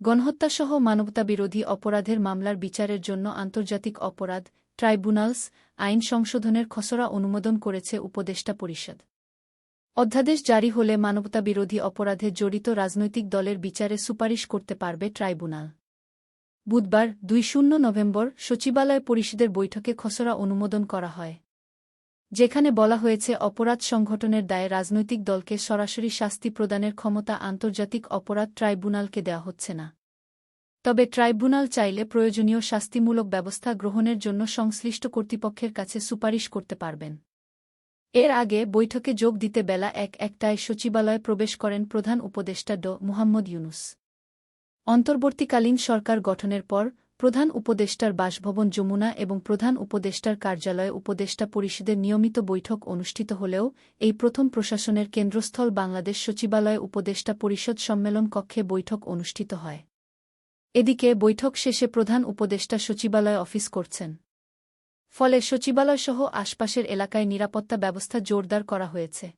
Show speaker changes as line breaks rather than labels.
গণহত্যাসহ মানবতাবিরোধী অপরাধের মামলার বিচারের জন্য আন্তর্জাতিক অপরাধ ট্রাইব্যুনালস আইন সংশোধনের খসড়া অনুমোদন করেছে উপদেষ্টা পরিষদ। অধ্যাদেশ জারি হলে মানবতাবিরোধী অপরাধে জড়িত রাজনৈতিক দলের বিচারে সুপারিশ করতে পারবে ট্রাইব্যুনাল। বুধবার দুই শূন্য নভেম্বর সচিবালয় পরিষদের বৈঠকে খসড়া অনুমোদন করা হয়। যেখানে বলা হয়েছে অপরাধ সংগঠনের দায়ে রাজনৈতিক দলকে সরাসরি শাস্তি প্রদানের ক্ষমতা আন্তর্জাতিক অপরাধ ট্রাইব্যুনালকে দেওয়া হচ্ছে না। তবে ট্রাইব্যুনাল চাইলে প্রয়োজনীয় শাস্তিমূলক ব্যবস্থা গ্রহণের জন্য সংশ্লিষ্ট কর্তৃপক্ষের কাছে সুপারিশ করতে পারবেন। এর আগে বৈঠকে যোগ দিতে বেলা এক একটায় সচিবালয়ে প্রবেশ করেন প্রধান উপদেষ্টা ড. মুহাম্মদ ইউনুস। অন্তর্বর্তীকালীন সরকার গঠনের পর প্রধান উপদেষ্টার বাসভবন যমুনা এবং প্রধান উপদেষ্টার কার্যালয়ে উপদেষ্টা পরিষদের নিয়মিত বৈঠক অনুষ্ঠিত হলেও এই প্রথম প্রশাসনের কেন্দ্রস্থল বাংলাদেশ সচিবালয়ে উপদেষ্টা পরিষদ সম্মেলন কক্ষে বৈঠক অনুষ্ঠিত হয়। এদিকে বৈঠক শেষে প্রধান উপদেষ্টা সচিবালয়ে অফিস করছেন। ফলে সচিবালয়সহ আশপাশের এলাকায় নিরাপত্তা ব্যবস্থা জোরদার করা হয়েছে।